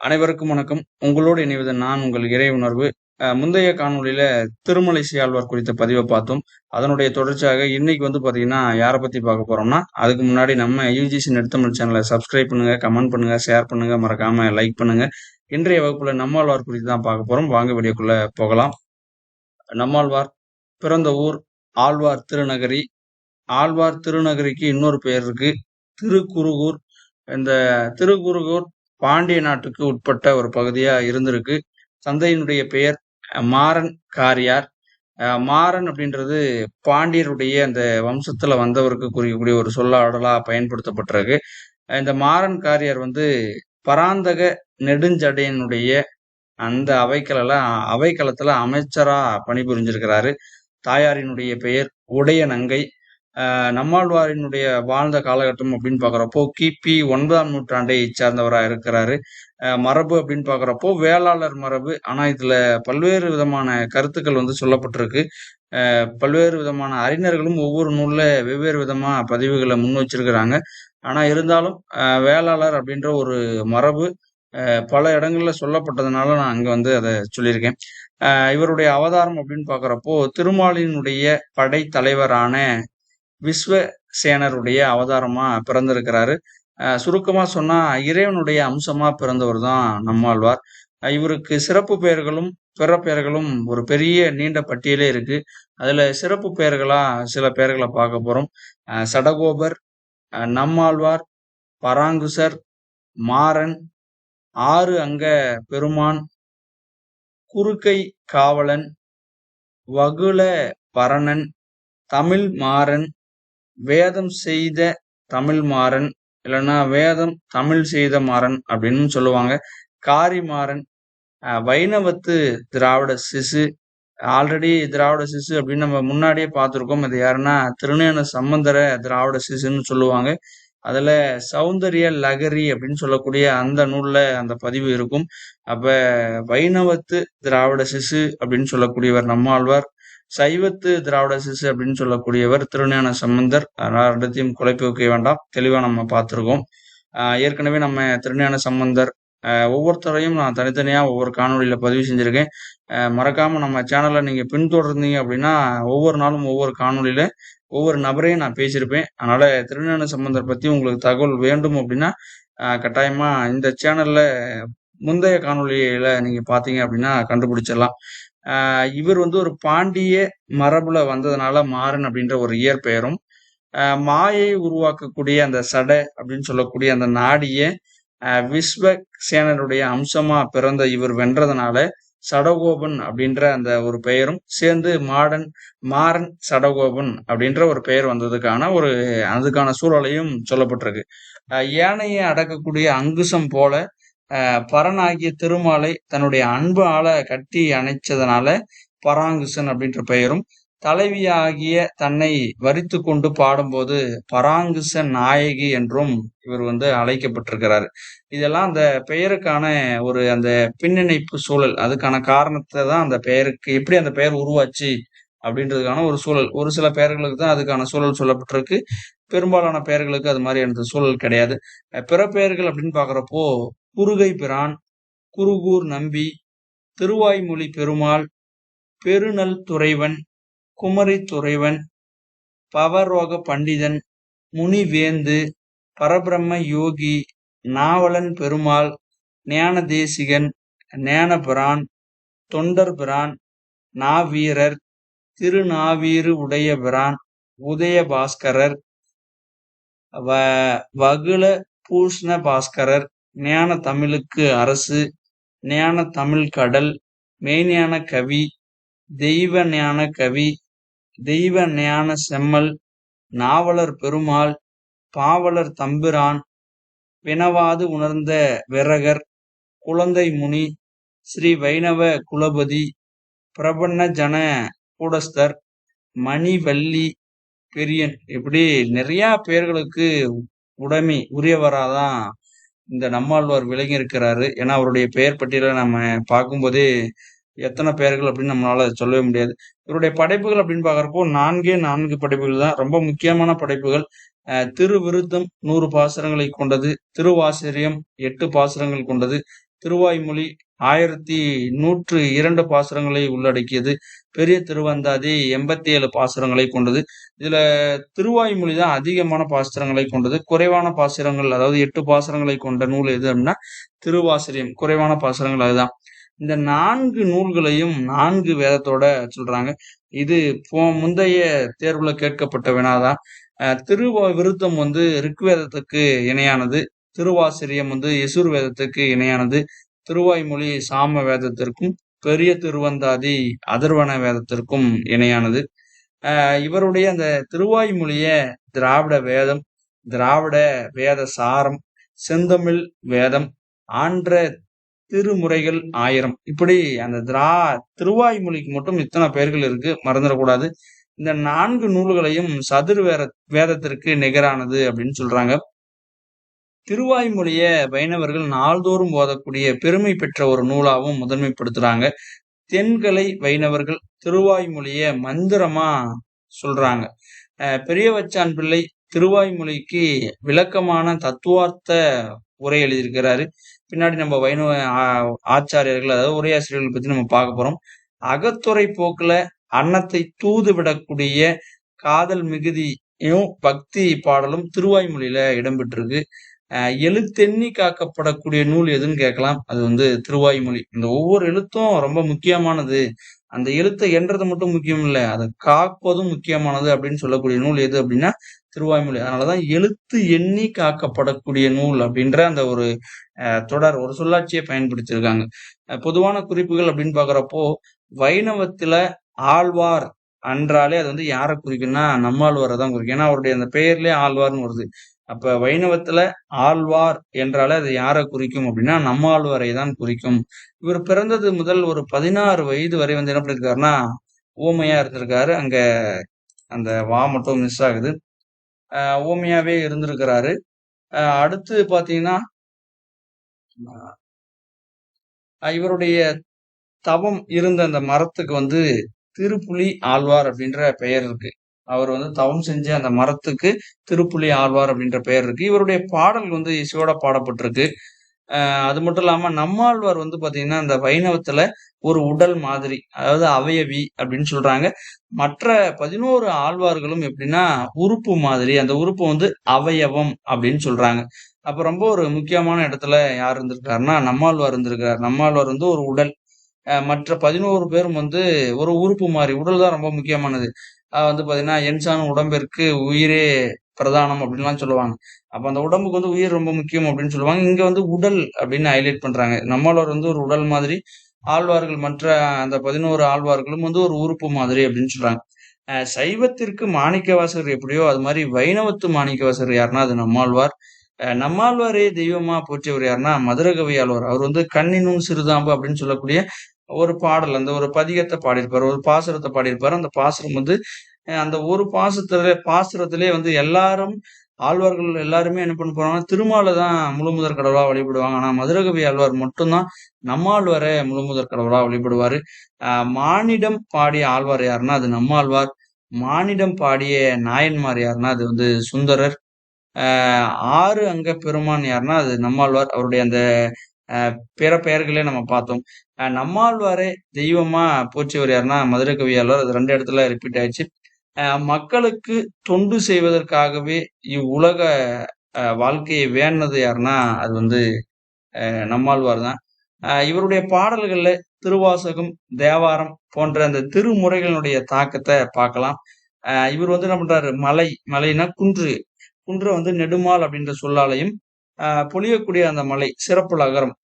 அனைவருக்கும் வணக்கம். உங்களோடு இணைவது நான் உங்கள் இறை உணர்வு. முந்தைய காணொலியில திருமலை ஆழ்வார் குறித்த பதிவை பார்த்தோம். அதனுடைய தொடர்ச்சியாக இன்னைக்கு வந்து பாத்தீங்கன்னா யாரை பத்தி பார்க்க போறோம்னா, அதுக்கு முன்னாடி நம்ம யுஜிசி நெடுத்தமிழ் சேனலை சப்ஸ்கிரைப் பண்ணுங்க, கமெண்ட் பண்ணுங்க, ஷேர் பண்ணுங்க, மறக்காம லைக் பண்ணுங்க. இன்றைய வகுப்புல நம்மாழ்வார் குறித்து தான் பார்க்க போறோம். வாங்க வீடியோக்குள்ள போகலாம். நம்மாழ்வார் பிறந்த ஊர் ஆழ்வார் திருநகரி. ஆழ்வார் திருநகரிக்கு இன்னொரு பெயர் இருக்கு. திருக்குருகூர். இந்த திருக்குருகூர் பாண்டிய நாட்டுக்கு உட்பட்ட ஒரு பகுதியா இருந்திருக்கு. தந்தையினுடைய பெயர் மாறன் காரியார். மாறன் அப்படின்றது பாண்டியருடைய அந்த வம்சத்துல வந்தவருக்கு குறிக்கக்கூடிய ஒரு சொல்லாடலா பயன்படுத்தப்பட்டிருக்கு. இந்த மாறன் காரியார் வந்து பராந்தக நெடுஞ்சடையனுடைய அந்த அவைக்கல அவைக்களத்துல அமைச்சரா பணிபுரிஞ்சிருக்கிறாரு. தாயாரினுடைய பெயர் உடையநங்கை. நங்கை நம்மாழ்வாரினுடைய வாழ்ந்த காலகட்டம் அப்படின்னு பார்க்குறப்போ, கிபி ஒன்பதாம் நூற்றாண்டை சார்ந்தவரா இருக்கிறாரு. மரபு அப்படின்னு பார்க்குறப்போ, வேளாளர் மரபு. ஆனா இதுல பல்வேறு விதமான கருத்துக்கள் வந்து சொல்லப்பட்டிருக்கு. பல்வேறு விதமான அறிஞர்களும் ஒவ்வொரு நூல்ல வெவ்வேறு விதமா பதிவுகளை முன் வச்சிருக்கிறாங்க. ஆனா இருந்தாலும் வேளாளர் அப்படின்ற ஒரு மரபு பல இடங்கள்ல சொல்லப்பட்டதுனால நான் அங்க வந்து அதை சொல்லியிருக்கேன். இவருடைய அவதாரம் அப்படின்னு பார்க்குறப்போ, திருமாலினுடைய படைத்தலைவரான விஸ்வசேனருடைய அவதாரமா பிறந்திருக்கிறாரு. அ சுருக்கமா சொன்னா, இறைவனுடைய அம்சமா பிறந்தவர் தான் நம்மாழ்வார். இவருக்கு சிறப்பு பெயர்களும், பிற பெயர்களும் ஒரு பெரிய நீண்ட பட்டியலே இருக்கு. அதுல சிறப்பு பெயர்களா சில பெயர்களை பார்க்க போறோம். சடகோபர், நம்மாழ்வார், பராங்குசர், மாறன், ஆறு அங்க பெருமான், குறுக்கை காவலன், வகுல பரணன், தமிழ் மாறன், வேதம் செய்த தமிழ் மாறன், இல்லைன்னா வேதம் தமிழ் செய்த மாறன் அப்படின்னு சொல்லுவாங்க. காரிமாறன், வைணவத்து திராவிட சிசு. ஆல்ரெடி திராவிட சிசு அப்படின்னு நம்ம முன்னாடியே பார்த்துருக்கோம் அது யாருன்னா, திருநேன சம்பந்தர திராவிட சிசுன்னு சொல்லுவாங்க. அதுல சௌந்தரிய லகரி அப்படின்னு சொல்லக்கூடிய அந்த நூல்ல அந்த பதிவு இருக்கும். அப்ப வைணவத்து திராவிட சிசு அப்படின்னு சொல்லக்கூடியவர் நம்மாழ்வார். சைவத்து திராவிட சிசு அப்படின்னு சொல்லக்கூடியவர் திருஞான சம்பந்தர். யாரிடத்தையும் 2த்தையும் குழப்பி வைக்க வேண்டாம். தெளிவா நம்ம பார்த்துருக்கோம் ஏற்கனவே நம்ம திருஞான சம்பந்தர் ஒவ்வொருத்தரையும் நான் தனித்தனியா ஒவ்வொரு காணொலியில் பதிவு செஞ்சிருக்கேன். மறக்காமல் மறக்காம நம்ம சேனலை நீங்க பின்தொடர்ந்தீங்க அப்படின்னா, ஒவ்வொரு நாளும் ஒவ்வொரு காணொளியில ஒவ்வொரு நபரையும் நான் பேசியிருப்பேன். அதனால திருஞான சம்பந்தர் பத்தி உங்களுக்கு தகவல் வேண்டும் அப்படின்னா, கட்டாயமாக கட்டாயமா இந்த சேனல்ல முந்தைய காணொளியில நீங்க பார்த்தீங்க அப்படின்னா கண்டுபிடிச்சிடலாம். இவர் வந்து ஒரு பாண்டிய மரபுல வந்ததுனால மாறன் அப்படின்ற ஒரு இயற்பெயரும், மாயை உருவாக்கக்கூடிய அந்த சட அப்படின்னு சொல்லக்கூடிய அந்த நாடிய விஸ்வ விஸ்வசேனருடைய அம்சமா பிறந்த இவர் வென்றதுனால, சடகோபன் அப்படின்ற அந்த ஒரு பெயரும் சேர்ந்து மாடன் மாறன் சடகோபன் அப்படின்ற ஒரு பெயர் வந்ததுக்கான ஒரு அதுக்கான சூழலையும் சொல்லப்பட்டிருக்கு. அ யானையை அடக்கக்கூடிய அங்குசம் போல, பரனாகிய திருமாலை தன்னுடைய அன்பால கட்டி அணைச்சதனால பராங்குசன் அப்படின்ற பெயரும், தலைவியாகிய தன்னை வரித்து கொண்டு பாடும்போது பராங்குச நாயகி என்றும் இவர் வந்து அழைக்கப்பட்டிருக்கிறார் இதெல்லாம் அந்த பெயருக்கான ஒரு அந்த பின்னிணைப்பு சூழல். அதுக்கான காரணத்தை தான் அந்த பெயருக்கு எப்படி அந்த பெயர் உருவாச்சு அப்படின்றதுக்கான ஒரு சூழல். ஒரு சில பெயர்களுக்கு தான் அதுக்கான சூழல் சொல்லப்பட்டிருக்கு. பெரும்பாலான பெயர்களுக்கு அது மாதிரியான சூழல் கிடையாது. பிற பெயர்கள் அப்படின்னு பார்க்குறப்போ, குருகை பிரான், குருகூர் நம்பி, திருவாய்மொழி பெருமாள், பெருநல் துறைவன், குமரி துறைவன், பவரோக பண்டிதன், முனிவேந்து, பரபிரம்ம யோகி, நாவலன் பெருமாள், ஞானதேசிகன், ஞானபிரான், தொண்டர் பிரான், நாவீரர், திருநாவீறு உடைய பிரான், உதய பாஸ்கரர், வ பூஷ்ண பாஸ்கரர், ஞான தமிழுக்கு அரசு, ஞான தமிழ் கடல், மெய்ஞான கவி, தெய்வ ஞான கவி, தெய்வ ஞான செம்மல், நாவலர் பெருமாள், பாவலர் தம்பிரான், வினவாது உணர்ந்த விரகர், குழந்தை முனி, ஸ்ரீ வைணவ குலபதி, பிரபன்ன ஜன கூடஸ்தர், மணிவல்லி பெரியன். இப்படி நிறையா பேர்களுக்கு உடைமை உரியவராதான் இந்த நம்மாழ்வார் விலகி இருக்கிறாரு. ஏன்னா அவருடைய பெயர் பட்டியல நம்ம பார்க்கும்போதே எத்தனை பெயர்கள் அப்படின்னு நம்மளால சொல்லவே முடியாது. இவருடைய படைப்புகள் அப்படின்னு பார்க்குறப்போ 4ஏ 4 படைப்புகள் தான். ரொம்ப முக்கியமான படைப்புகள். திருவிருத்தம் நூறு பாசுரங்களை கொண்டது. திருவாசிரியம் எட்டு பாசுரங்கள் கொண்டது. திருவாய்மொழி ஆயிரத்தி நூற்று இரண்டு பாசுரங்களை உள்ளடக்கியது. பெரிய திருவந்தாதி எண்பத்தி ஏழு பாசுரங்களை கொண்டது. இதுல திருவாய்மொழி தான் அதிகமான பாசுரங்களை கொண்டது. குறைவான பாசுரங்கள் அதாவது எட்டு பாசுரங்களை கொண்ட நூல் எது அப்படின்னா திருவாசிரியம். குறைவான பாசுரங்கள் அதுதான். இந்த நான்கு நூல்களையும் நான்கு வேதத்தோட சொல்றாங்க. இது போ முந்தைய தேர்வுல கேட்கப்பட்ட வினாதான் திருவ விருத்தம் வந்து ரிக்வேதத்துக்கு இணையானது. திருவாசிரியம் வந்து யசுர் வேதத்துக்கு இணையானது. திருவாய்மொழி சாம வேதத்திற்கும் பெரிய திருவந்தாதி அதர்வன வேதத்திற்கும் இணையானது. ஆஹ் இவருடைய அந்த திருவாய்மொழிய திராவிட வேதம் திராவிட வேத சாரம் செந்தமிழ் வேதம் ஆன்ற திருமுறைகள் ஆயிரம். இப்படி அந்த திரா திருவாய்மொழிக்கு மட்டும் இத்தனை பெயர்கள் இருக்கு மறந்துடக்கூடாது. இந்த நான்கு நூல்களையும் சதுர் வேத வேதத்திற்கு நிகரானது அப்படின்னு சொல்றாங்க. திருவாய்மொழிய வைணவர்கள் நாள்தோறும் ஓதக்கூடிய பெருமை பெற்ற ஒரு நூலாகவும் முதன்மைப்படுத்துறாங்க. தென்கலை வைணவர்கள் திருவாய்மொழிய மந்திரமா சொல்றாங்க. பெரியவச்சான் பிள்ளை திருவாய்மொழிக்கு விளக்கமான தத்துவார்த்த உரை எழுதியிருக்கிறாரு. பின்னாடி நம்ம வைணவ ஆ- ஆச்சாரியர்கள் அதாவது உரையாசிரியர்கள் பத்தி நம்ம பார்க்க போறோம். அகத்துறை போக்குல அன்னத்தை தூது விடக்கூடிய காதல் மிகுதியும் பக்தி பாடலும் திருவாய்மொழியில இடம்பெற்றிருக்கு. எழுத்தெண்ணி காக்கப்படக்கூடிய நூல் எதுன்னு கேட்கலாம். அது வந்து திருவாய்மொழி இந்த ஒவ்வொரு எழுத்தும் ரொம்ப முக்கியமானது. அந்த எழுத்தை என்றது மட்டும் முக்கியம் இல்லை அதை காப்பதும் முக்கியமானது அப்படின்னு சொல்லக்கூடிய நூல் எது அப்படின்னா திருவாய்மொழி அதனாலதான் எழுத்து எண்ணி காக்கப்படக்கூடிய நூல் அப்படின்ற அந்த ஒரு தொடர் ஒரு சொல்லாட்சியை பயன்படுத்தியிருக்காங்க. பொதுவான குறிப்புகள் அப்படின்னு பாக்குறப்போ வைணவத்துல ஆழ்வார் அன்றாலே அது வந்து யாரை குறிக்கும்னா நம்மாழ்வாரை தான் குறிக்கும். ஏன்னா அவருடைய அந்த பெயர்லயே ஆழ்வார்னு வருது. அப்ப வைணவத்துல ஆழ்வார் என்றாலே அது யாரை குறிக்கும் அப்படின்னா நம்மாழ்வாரை தான் குறிக்கும். இவர் பிறந்தது முதல் ஒரு பதினாறு வயது வரை வந்து என்ன பண்ணிருக்காருன்னா ஊமையா இருந்திருக்காரு. அங்க அந்த வா மட்டும் மிஸ் ஆகுது. ஆஹ் ஊமையாவே இருந்திருக்கிறாரு. ஆஹ் அடுத்து பாத்தீங்கன்னா இவருடைய தவம் இருந்த அந்த மரத்துக்கு வந்து திருப்புலி ஆழ்வார் அப்படின்ற பெயர் இருக்கு. அவர் வந்து தவம் செஞ்ச அந்த மரத்துக்கு திருப்புலி ஆழ்வார் அப்படின்ற பெயர் இருக்கு. இவருடைய பாடல் வந்து இசையோட பாடப்பட்டிருக்கு. அது மட்டும் இல்லாம நம்மாழ்வார் வந்து பாத்தீங்கன்னா அந்த வைணவத்துல ஒரு உடல் மாதிரி அதாவது அவயவி அப்படின்னு சொல்றாங்க. மற்ற பதினோரு ஆழ்வார்களும் எப்படின்னா உறுப்பு மாதிரி அந்த உறுப்பு வந்து அவயவம் அப்படின்னு சொல்றாங்க. அப்ப ரொம்ப ஒரு முக்கியமான இடத்துல யார் இருந்திருக்காருன்னா நம்மாழ்வார் இருந்திருக்காரு. நம்மாழ்வார் வந்து ஒரு உடல். அஹ் மற்ற பதினோரு பேரும் வந்து ஒரு உறுப்பு மாதிரி. உடல் தான் ரொம்ப முக்கியமானது. வந்து பாத்தீங்கன்னா என்சான் உடம்பிற்கு உயிரே பிரதானம் அப்படின்லாம் சொல்லுவாங்க. அப்ப அந்த உடம்புக்கு வந்து உயிர் ரொம்ப முக்கியம் அப்படின்னு சொல்லுவாங்க. இங்க வந்து உடல் அப்படின்னு ஹைலைட் பண்றாங்க. நம்மளோட வந்து ஒரு உடல் மாதிரி ஆழ்வார்கள் மற்ற அந்த பதினோரு ஆழ்வார்களும் வந்து ஒரு உறுப்பு மாதிரி அப்படின்னு சொல்றாங்க. சைவத்திற்கு மாணிக்கவாசகர் எப்படியோ அது மாதிரி வைணவத்து மாணிக்கவாசகர் யாருன்னா அது நம்மாழ்வார். நம்மாழ்வாரே தெய்வமா போற்றியவர் யாருன்னா மதுரகவி ஆழ்வார் அவர் வந்து கண்ணினும் சிறுதாம்பு அப்படின்னு சொல்லக்கூடிய ஒரு பாடல் அந்த ஒரு பதிகத்தை பாடியிருப்பார் ஒரு பாசுரத்தை பாடியிருப்பார். அந்த பாசுரம் வந்து அந்த ஒரு பாசத்துல பாசுரத்திலே வந்து எல்லாரும் ஆழ்வார்கள் எல்லாருமே என்ன பண்ண போறாங்கன்னா திருமாலை தான் முழு முதற் கடவுளா வழிபடுவாங்க. ஆனா மதுரகவி ஆழ்வார் மட்டும்தான் நம்மாழ்வாரை முழு முதற் கடவுளா வழிபடுவாரு. ஆஹ் மானிடம் பாடிய ஆழ்வார் யாருன்னா அது நம்மாழ்வார் மானிடம் பாடிய நாயன்மார் யாருன்னா அது வந்து சுந்தரர். ஆஹ் ஆறு அங்க பெருமான் யாருன்னா அது நம்மாழ்வார் அவருடைய அந்த பிற பெயர்களே நம்ம பார்த்தோம். நம்மாழ்வாரே தெய்வமா போற்றியவர் யாருன்னா மதுரை கவியாளர் அது ரெண்டு இடத்துல ரிப்பீட் ஆயிடுச்சு. மக்களுக்கு தொண்டு செய்வதற்காகவே இவ்வுலக வாழ்க்கையை வேண்டது யாருன்னா அது வந்து நம்மாழ்வார் தான். இவருடைய பாடல்கள்ல திருவாசகம் தேவாரம் போன்ற அந்த திருமுறைகளுடைய தாக்கத்தை பார்க்கலாம். இவர் வந்து என்ன பண்றாரு? மலை மலைனா குன்று. குன்று வந்து நெடுமால் அப்படின்ற சொல்லாலையும் பொழியக்கூடிய அந்த மலை சிறப்பு நகரம்.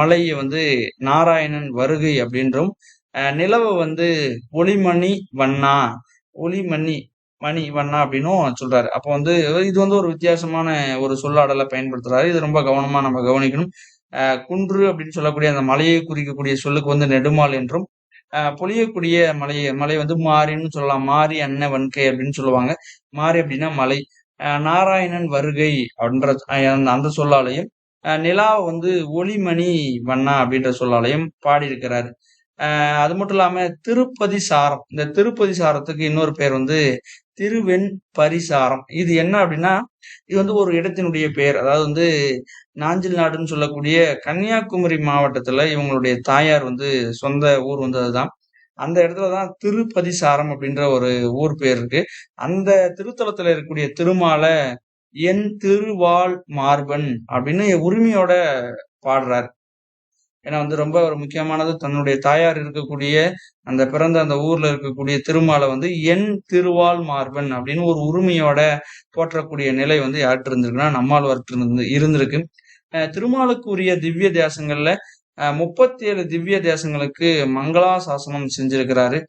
மலையை வந்து நாராயணன் வருகை அப்படின்றும் நிலவை வந்து ஒளிமணி வண்ணா ஒளிமணி மணி வண்ணா அப்படின்னும் சொல்றாரு. அப்போ வந்து இது வந்து ஒரு வித்தியாசமான ஒரு சொல்லாடலை பயன்படுத்துறாரு. இது ரொம்ப கவனமா நம்ம கவனிக்கணும். குன்று அப்படின்னு சொல்லக்கூடிய அந்த மலையை குறிக்கக்கூடிய சொல்லுக்கு வந்து நெடுமால் என்றும் பொழியக்கூடிய மலையை மலை வந்து மாறின்னு சொல்லலாம். மாறி அன்ன வன்கை அப்படின்னு சொல்லுவாங்க. மாறி அப்படின்னா மலை. நாராயணன் வருகை அப்படின்ற அந்த சொல்லாலையும் நிலாவை நிலா வந்து ஒளிமணி வண்ணா அப்படின்ற சொல்லாலையும் பாடியிருக்கிறாரு. அது மட்டும் இல்லாம திருப்பதி சாரம் இந்த திருப்பதி சாரத்துக்கு இன்னொரு பேர் வந்து திருவெண் பரிசாரம். இது என்ன அப்படின்னா இது வந்து ஒரு இடத்தினுடைய பெயர் அதாவது வந்து நாஞ்சில் நாடுன்னு சொல்லக்கூடிய கன்னியாகுமரி மாவட்டத்துல இவங்களுடைய தாயார் வந்து சொந்த ஊர் வந்து அதுதான். அந்த இடத்துலதான் திருப்பதி சாரம் அப்படின்ற ஒரு ஊர் பேர் இருக்கு. அந்த திருத்தலத்துல இருக்கக்கூடிய திருமாலை என் திருவாள் மார்பன் அப்படின்னு உரிமையோட பாடுறார். ஏன்னா வந்து ரொம்ப ஒரு முக்கியமானது. தன்னுடைய தாயார் இருக்கக்கூடிய அந்த பிறந்த அந்த ஊர்ல இருக்கக்கூடிய திருமாலை வந்து என் திருவாள் மார்பன் அப்படின்னு ஒரு உரிமையோட போற்றக்கூடிய நிலை வந்து யார்கிட்ட இருந்திருக்குன்னா நம்மாழ்வார்கிட்ட இருந்து இருந்திருக்கு. திருமாலுக்குரிய திருமாலுக்கு உரிய திவ்ய தேசங்கள்ல முப்பத்தி ஏழு திவ்ய தேசங்களுக்கு மங்களா சாசனம் செஞ்சிருக்கிறாரு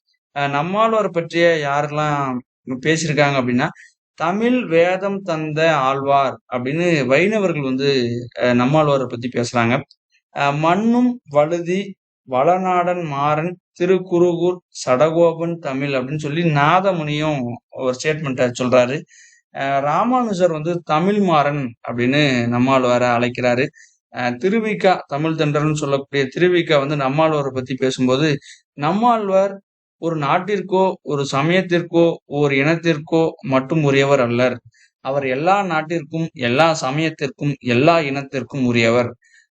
நம்மாழ்வார் பற்றிய யாரெல்லாம் பேசியிருக்காங்க அப்படின்னா தமிழ் வேதம் தந்த ஆழ்வார் அப்படின்னு வைணவர்கள் வந்து அஹ் நம்மாழ்வாரை பத்தி பேசுறாங்க. அஹ் மண்ணும் வழுதி வளநாடன் மாறன் திருக்குருகூர் சடகோபன் தமிழ் அப்படின்னு சொல்லி நாதமுனியும் ஒரு ஸ்டேட்மெண்ட்டை சொல்றாரு. ராமானுஜர் வந்து தமிழ் மாறன் அப்படின்னு நம்மாழ்வாரை அழைக்கிறாரு. திருவிக்கா தமிழ் தண்டர்னு சொல்லக்கூடிய திருவிக்கா வந்து நம்மாழ்வாரை பத்தி பேசும்போது நம்மாழ்வார் ஒரு நாட்டிற்கோ ஒரு சமயத்திற்கோ ஒரு இனத்திற்கோ மட்டும் உரியவர் அல்லர். அவர் எல்லா நாட்டிற்கும் எல்லா சமயத்திற்கும் எல்லா இனத்திற்கும் உரியவர்.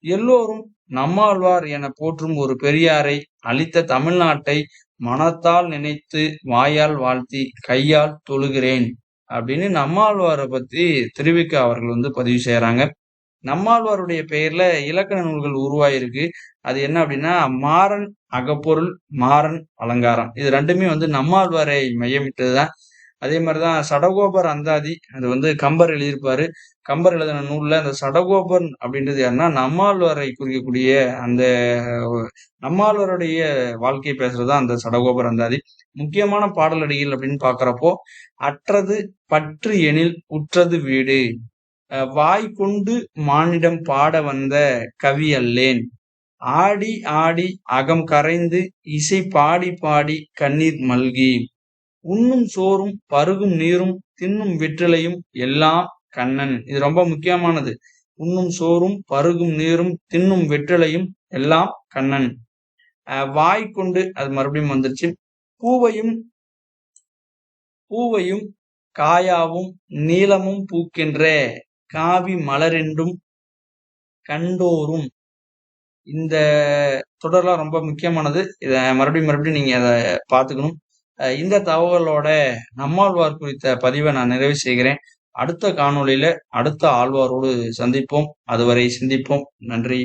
எல்லோரும் நம்மாழ்வார் என போற்றும் ஒரு பெரியாரை அளித்த தமிழ்நாட்டை மனத்தால் நினைத்து வாயால் வாழ்த்தி கையால் தொழுகிறேன் அப்படின்னு நம்மாழ்வாரை பத்தி திருவிக்கா அவர்கள் வந்து பதிவு செய்யறாங்க நம்மாழ்வாருடைய பெயர்ல இலக்கண நூல்கள் உருவாயிருக்கு. அது என்ன அப்படின்னா மாறன் அகப்பொருள் மாறன் அலங்காரம். இது ரெண்டுமே வந்து நம்மாழ்வாரை மையமிட்டதுதான். அதே மாதிரிதான் சடகோபர் அந்தாதி அது வந்து கம்பர் எழுதியிருப்பாரு. கம்பர் எழுதின நூல்ல அந்த சடகோபன் அப்படின்றது யாருன்னா நம்மாழ்வாரை குறிக்கக்கூடிய அந்த நம்மாழ்வாருடைய வாழ்க்கை பேசுறதுதான் அந்த சடகோபர் அந்தாதி. முக்கியமான பாடலடிகள் அப்படின்னு பாக்குறப்போ அற்றது பற்று எனில் உற்றது வீடு. வாய் கொண்டு மானிடம் பாட வந்த கவி அல்லேன். ஆடி ஆடி அகம் கரைந்து இசை பாடி பாடி கண்ணீர் மல்கி. உண்ணும் சோறும் பருகும் நீரும் தின்னும் வெற்றிலையும் எல்லாம் கண்ணன். இது ரொம்ப முக்கியமானது. உண்ணும் சோறும் பருகும் நீரும் தின்னும் வெற்றிலையும் எல்லாம் கண்ணன். வாய் கொண்டு அது மறுபடியும் வந்துருச்சு. பூவையும் பூவையும் காயாவும் நீளமும் பூக்கின்ற. காவி மலரென்றும் கண்டோரும். இந்த தொடர்லாம் ரொம்ப முக்கியமானது. இதை மறுபடியும் மறுபடியும் நீங்கள் அதை பார்த்துக்கணும் இந்த தகவலோட நம்மாழ்வார் குறித்த பதிவை நான் நிறைவு செய்கிறேன். அடுத்த காணொளியில அடுத்த ஆழ்வாரோடு சந்திப்போம். அதுவரை சிந்திப்போம். நன்றி.